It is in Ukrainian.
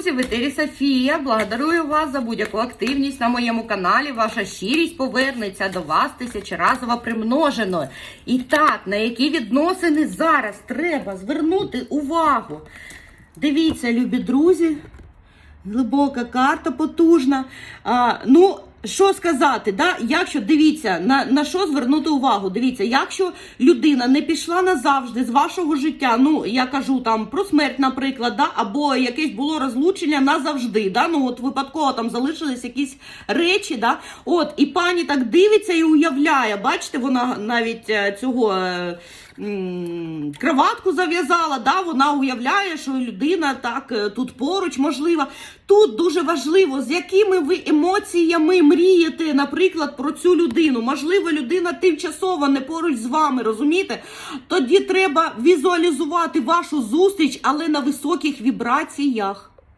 друзі, в етері Софія. Благодарую вас за будь-яку активність на моєму каналі. Ваша щирість повернеться до вас тисячеразово примноженою. І так, на які відносини зараз треба звернути увагу. Дивіться, любі друзі, глибока карта потужна. А, ну, що сказати, да? якщо дивіться, на, на що звернути увагу? Дивіться, якщо людина не пішла назавжди з вашого життя, ну я кажу там про смерть, наприклад, да? або якесь було розлучення назавжди, да? ну от випадково там залишились якісь речі, да? от, і пані так дивиться і уявляє, бачите, вона навіть е, цього. е, Кроватку зав'язала, да, вона уявляє, що людина так е, тут поруч, можливо. Тут дуже важливо, з якими ви емоціями мрієте, наприклад, про цю людину. Можливо, людина тимчасово не поруч з вами, розумієте? Тоді треба візуалізувати вашу зустріч, але на високих вібраціях.